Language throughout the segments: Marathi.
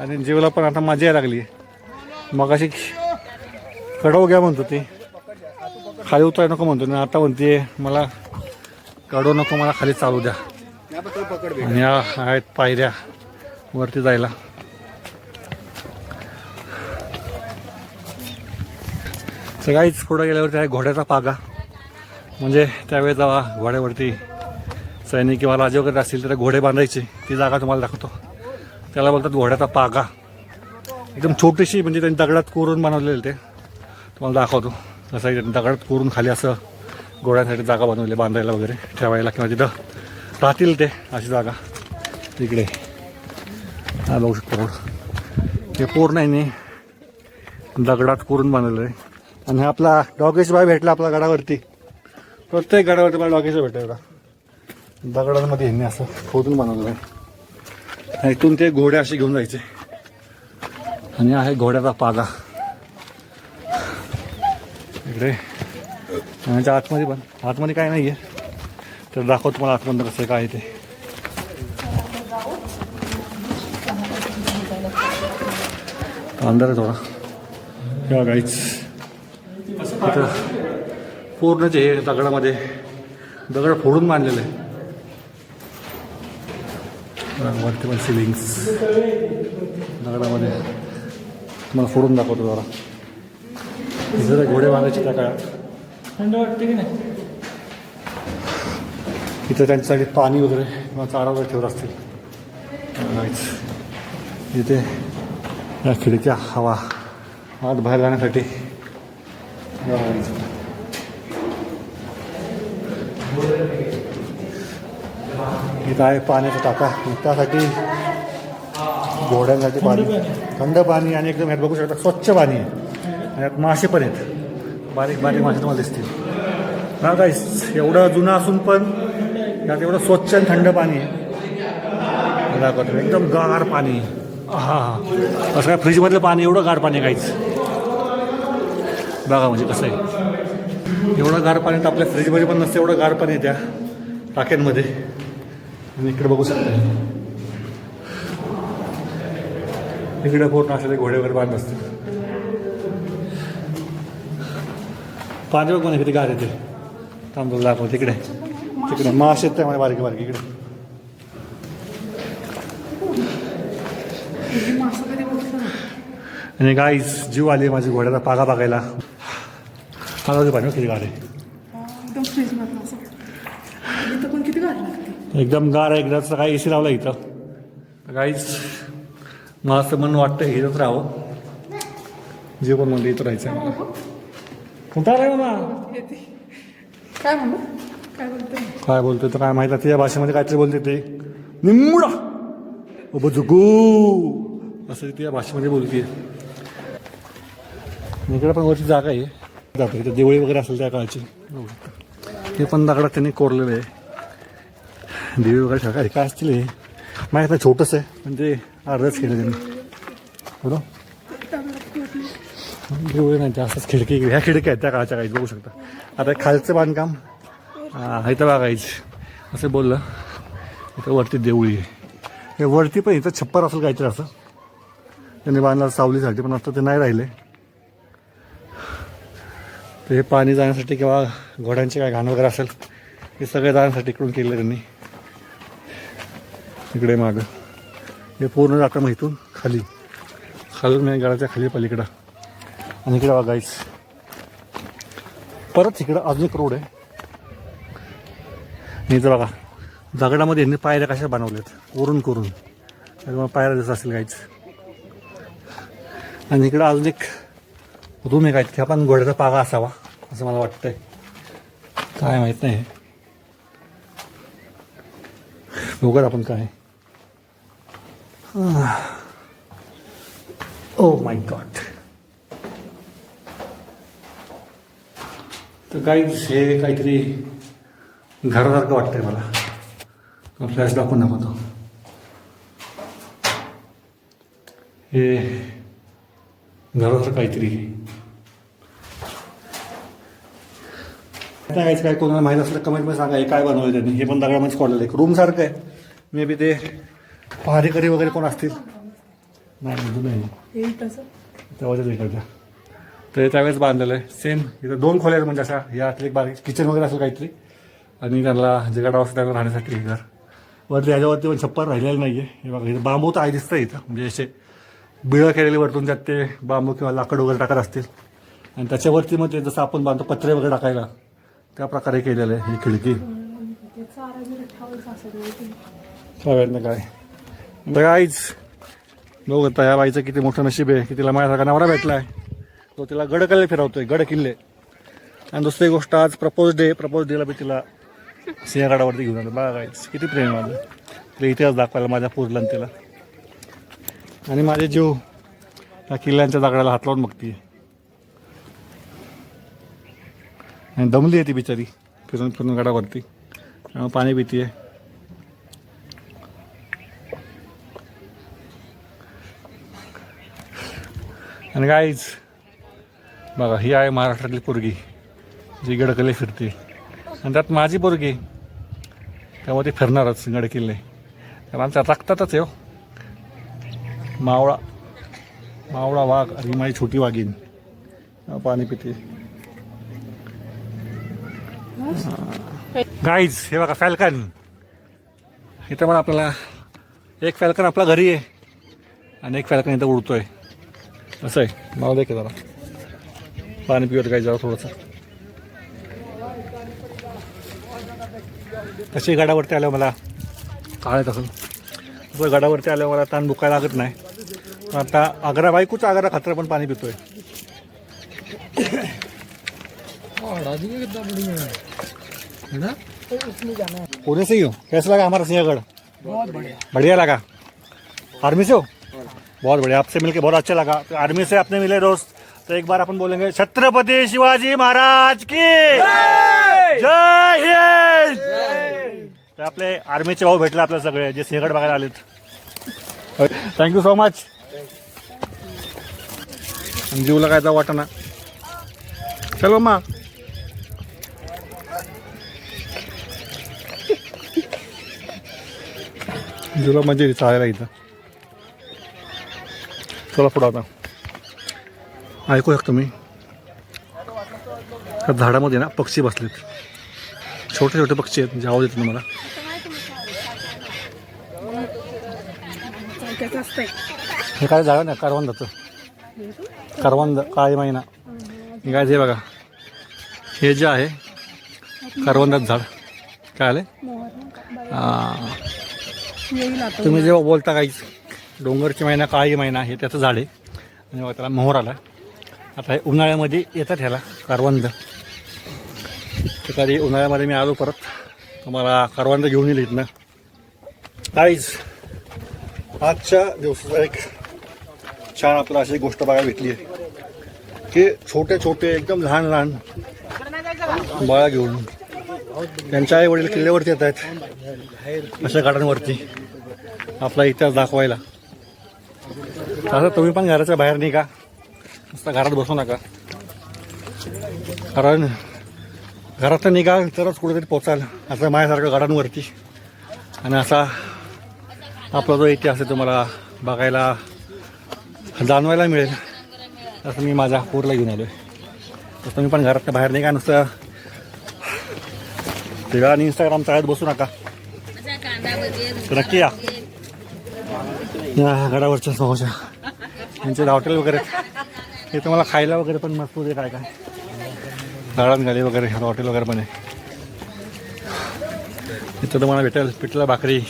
आणि जीवला पण आता मजा यायला लागली. मग अशी कडव घ्या म्हणतो ती खाली उतराय नको म्हणतो आणि आता म्हणते मला कडव नको मला खाली चालू द्या. आणि आहेत पायऱ्या वरती जायला. सगळ्याच पुढं गेल्यावरती आहे घोड्याचा पागा. म्हणजे त्यावेळेस जेव्हा घोड्यावरती सैनिक किंवा राजे वगैरे असतील तर घोडे बांधायचे. ती जागा तुम्हाला दाखवतो. त्याला बोलतात घोड्याचा पागा. एकदम छोटीशी म्हणजे त्यांनी दगडात कोरून बनवलेलं ते. तुम्हाला दाखवतो. तसं दगडात कोरून खाली असं घोड्यांसाठी जागा बनवली बांधायला वगैरे ठेवायला किंवा तिथं राहतील ते अशी जागा. तिकडे हा बघू शकतो रोड हे पूर्ण आहे दगडात कोरून बांधलेलं आहे. आणि आपला डॉगेश बाय भेटला आपल्या गडावरती. प्रत्येक गडावरती मला डॉगेश भेटला दगडांमध्ये ह्यांनी असं खोदून बनवलेलं आहे. इथून ते घोडे असे घेऊन जायचे. आणि आहे घोड्याचा पागा. इकडे. त्याच्या याच्या आतमध्ये पण. आतमध्ये काय नाही आहे तर दाखवतो तुम्हाला आतमध्ये कसं काय ते. अंधार आहे थोडा. किंवा काहीच इथं पूर्ण जे हे दगडामध्ये दगड फोडून बांधलेलं आहे. वरती पण सिलिंग्स दगडामध्ये तुम्हाला फोडून दाखवतो जरा. तर घोडे बांधायचे त्या काळात थंड वाटते की नाही? इथं त्यांच्यासाठी पाणी वगैरे किंवा चारा वगैरे ठेवत असतील. इथे या खिडक्या हवा. आत बाहेर जाण्यासाठी. इथं आहे पाण्याचा टाका. त्यासाठी घोड्यांसाठी पाणी थंड पाणी आणि एकदम यात बघू शकता स्वच्छ पाणी आहे. आणि यात मासे पण आहेत. बारीक बारीक मासे तुम्हाला दिसतील. ना काय एवढं जुनं असून पण यात एवढं स्वच्छ आणि थंड पाणी आहे. दाखवतो एकदम गार पाणी. हां हां असं काय फ्रीजमधलं पाणी एवढं गार पाणी काहीच बघा म्हणजे कसं आहे. एवढं गार पाणी तर आपल्या फ्रीजमध्ये पण नसतं एवढं गार पाणी त्या टाक्यांमध्ये. आणि इकडे बघू शकता इकडे पूर्ण असे ते घोडे वगैरे बांधत असतील. पाणी बघ म्हणे किती गार येते तांदूळ दाखव तिकडे. तिकडे. मासे येत आहे बारीक बारीक इकडे. आणि गाईस जीव आली माझी घोड्याला पागा बघायला. पागा पाणी किती गार आहे एकदम फ्रीज मधलं असं इथं पण किती गार लागते एकदम गार आहे एकदाच काय एसी लावला इथं. काहीच मला असं मन वाटतं इथंच राहावं. जीव पण म्हणते इथं राहायचं. आहे ना येते काय म्हणू काय बोलते काय बोलतोय तर काय माहिती तुझ्या भाषेमध्ये काहीतरी बोलते ते. निम्मुडा! जुगू! असं ती तुझ्या भाषेमध्ये बोलते इकडे पण वरची जागा आहे. जातो इथं देवळी वगैरे असेल त्या काळची. हे पण दगडात त्यांनी कोरलेलं आहे. देवी वगैरे ठेवा काय असतील हे नाही छोटंच आहे पण ते अर्धच केलं त्यांनी बरोबर देवळी नाही जास्तच खिडकी ह्या खिडक्या आहेत त्या काळच्या काही बघू शकता आता खालचं बांधकाम हा इथं असं बोललं इथं वरती देवळी आहे हे वरती पण इथं छप्पर असेल काहीतरी असं त्यांनी बांधला सावलीसाठी पण आता ते नाही राहिले ते हे पाणी जाण्यासाठी किंवा घोड्यांचे काय घाण वगैरे असेल हे सगळे जाण्यासाठी इकडून केलं त्यांनी इकडे मागं. हे पूर्ण जातं मग इथून खाली. खालून म्हणजे गडाच्या खाली पलीकडं. आणि इकडे बघायचं परत इकडं अजून एक रोड आहे. इथं बघा दगडामध्ये यांनी पायऱ्या कशा बनवल्यात कोरून कोरून. त्याच्यामुळे पायऱ्या दिसत असेल काहीच आणि इकडं अजून एक रूम आहे काय त्या आपण घोड्याचा पागा असावा असं मला वाटतंय. काय माहीत नाही. बघत आपण काय ओ माय गॉड तर काहीच हे काहीतरी घरासारखं वाटतंय मला. फ्लॅश दाखवून दाखवतो. हे घरासारखं काहीतरी. काय काय कोणाला माहीत असलं कमेंटमध्ये सांगा हे काय बनवलं त्यांनी? हे पण दगडामध्येच कोडलेलं आहे रूम सारखं आहे. मे बी ते पहारेकरी वगैरे कोण असतील? नाही अजून नाही. हे इकडच्या. तर त्यावेळेस बांधलेलं आहे. सेम इथं दोन खोल्या आहेत म्हणजे अशा. यातली एक बारीक किचन वगैरे असेल काहीतरी. आणि त्यांना जे गाडा असतं त्यांना राहण्यासाठी हे घर. वरती ह्याच्यावरती पण छप्पर राहिलेलं नाही आहे हे बघा इथं बांबू तर आहे दिसतं इथं. म्हणजे असे बिळं केलेले वरतून त्यात ते बांबू किंवा लाकड वगैरे टाकत असतील. आणि त्याच्यावरती मग ते जसं आपण बांधतो पत्रे वगैरे टाकायला त्या प्रकारे केलेलं आहे ही खिडकी. ते चारा जर ठेवायचं असेल सगळ्यात ना काय? तर काहीच बघू आता या बाईचं किती मोठं नशीब आहे. की तिला माझ्यासारखा नवरा भेटला आहे तो तिला गड किल्ले फिरवतोय गड किल्ले. आणि दुसरी गोष्ट आज प्रपोज डे प्रपोज डेला मी तिला सिंहगडावरती घेऊन आलो बघा किती प्रेम माझं. तिला इतिहास दाखवायला माझ्या पुरला आणि तिला. आणि माझे जीव त्या किल्ल्यांच्या जागड्याला हात लावून बघते आणि दमली आहे ती बिचारी फिरून फिरून गडावरती. पाणी पाणी आहे आणि गाईच बघा ही आहे महाराष्ट्रातली पोरगी जी गडकले फिरते. आणि त्यात माझी पोरगी त्यामुळे ती फिरणारच गडकिल्ले. कारण आमच्या रक्तातच आहे हो. मावळा मावळा वाघ आणि माझी छोटी वाघीन पाणी पिते. गाईज हे बघा फॅल्कन इथं पण आपल्याला एक फॅल्कन आपल्या घरी आहे. आणि एक फॅल्कन इथं उडतोय. असं आहे. मला दे की जरा. पाणी पिवत काय जरा थोडंसं? तशी गडावरती आल्यावर मला? काळत असेल तसं गडावरती आल्यावर मला ताण दुखायला लागत नाही. आता आग्रा बायकोच आग्रा खात्र पण पाणी पितोय. पुणे से ही हो कैसा लगा हमारा सिंहगढ़ बहुत बढ़िया. बढ़िया लगा आर्मी से हो बहुत बढ़िया आपसे मिलके बहुत अच्छा लगा। तो आर्मी से अपने मिले दोस्त तो एक बार अपन बोलेंगे छत्रपति शिवाजी महाराज की जय! हिंद! तर आपले आर्मीचे भाऊ भेटले आपल्याला सगळे जे सिंहगड बघायला आलेत. थँक्यू सो मच जीवला काय जाऊ वाटना. चल मम्मा. जीवला मजा येते चालायला इथं. चला पुढं आता. ऐकू शकतो मी त्या झाडामध्ये ना पक्षी बसलेत. छोटे छोटे पक्षी आहेत म्हणजे आवाज येतो मला हे काय झाड ना करवंदाचं. करवंद काळी महिना हे काय ते बघा. हे जे आहे करवंदाचं झाड. काय आले तुम्ही जेव्हा बोलता काहीच. डोंगरची महिना काळी महिना हे त्याचं झाड आहे. आणि त्याला मोहर आला. आता हे उन्हाळ्यामध्ये येतात ह्याला करवंद. तर उन्हाळ्यामध्ये मी आलो परत. तुम्हाला करवंद घेऊन येईल इथनं. काहीच आजच्या दिवसाचा एक छान आपल्याला अशी गोष्ट बघायला भेटली आहे. की छोटे छोटे एकदम लहान लहान बाळा घेऊन त्यांच्या आई वडील किल्ल्यावरती येत आहेत. अशा गाड्यांवरती. आपला इतिहास दाखवायला. तसं तुम्ही पण घराच्या बाहेर निघा. नुसतं घरात बसू नका. कारण घरात निघाल तरच कुठेतरी पोचाल. असं माझ्यासारखं गाड्यांवरती आणि असा आपला जो इतिहास आहे तुम्हाला बघायला जाणवायला मिळेल. असं मी माझ्या पूरला घेऊन आलो आहे तसं तुम्ही पण घरात बाहेर निघा नुसतं तेव्हा आणि इंस्टाग्राम चाळत बसू नका. नक्की या. या गडावरच्या समोरच्या. यांचे हॉटेल वगैरे हे तुम्हाला खायला वगैरे पण मस्त आहे काय काय. गाळण गाडी वगैरे हॉटेल वगैरे पण आहे. इथं तुम्हाला भेटेल पिठला भाकरी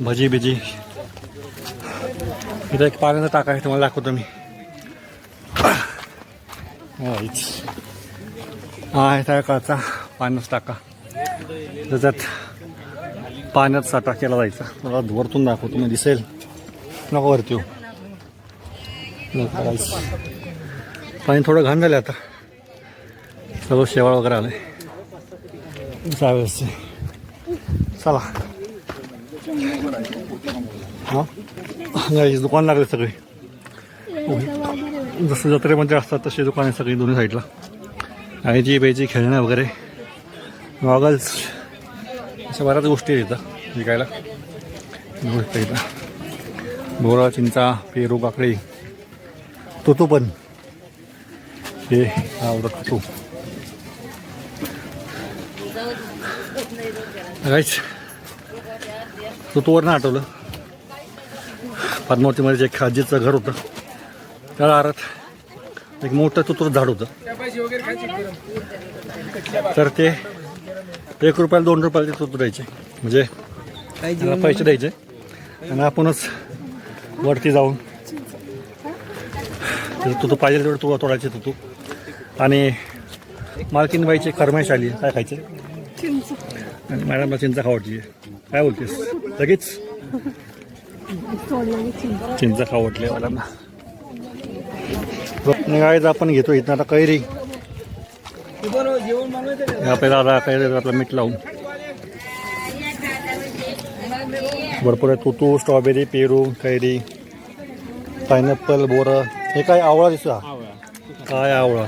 भजी बिजी. इथं एक पाण्याचा टाका आहे तुम्हाला दाखवतो मी. हो, हा, इथं. हा काळचा पाण्याचा टाका. त्याच्यात पाण्यात साठा केला जायचा. मला वरतून दाखवतो मी दिसेल. नको वरती हो. पाणी थोडं घाण झालं आता. सर्व शेवाळ वगैरे आलंय. त्यावेळेस चला. हां? गाईस, दुकान लागले सगळे. जसं जत्रेमध्ये असतात तशी दुकाने सगळी दोन्ही साईडला. आईची बेची खेळणं वगैरे. गॉगल्स अशा बऱ्याच गोष्टी आहेत इथं विकायला. गोष्ट इथं. बोरा चिंचा पेरू काकडी. तुतू पण. हे आवडत तुतू काहीच तुतूवरनं आठवलं. पद्मावतीमध्ये जे एक आजीचं घर होतं. त्या आरात एक मोठं तुतूर झाड होतं. तर ते एक रुपयाला दोन रुपयाला ते तुतू द्यायचे. म्हणजे त्याला पैसे द्यायचे. आणि आपणच वरती जाऊन ते तुतू पाहिजे तेवढं तुला तोडायचे तुतू आणि मालकीन बाईची खरमाईश आली. काय खायचे? आणि मॅडमला चिंचा खावटली काय बोलतेस? लगेच? चिंच. खावटले मॅडमला. गायच आपण घेतो इथं आता कैरी. हे आपल्या दादा कैरी आपला मीठ लावून. भरपूर आहे. तुतू स्ट्रॉबेरी पेरू कैरी पायनॅपल बोरं. हे काय आवळा दिसला काय आवळा?